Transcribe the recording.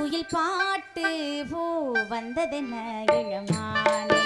குயில் பாட்டு பூ வந்ததென்ன இளமானே?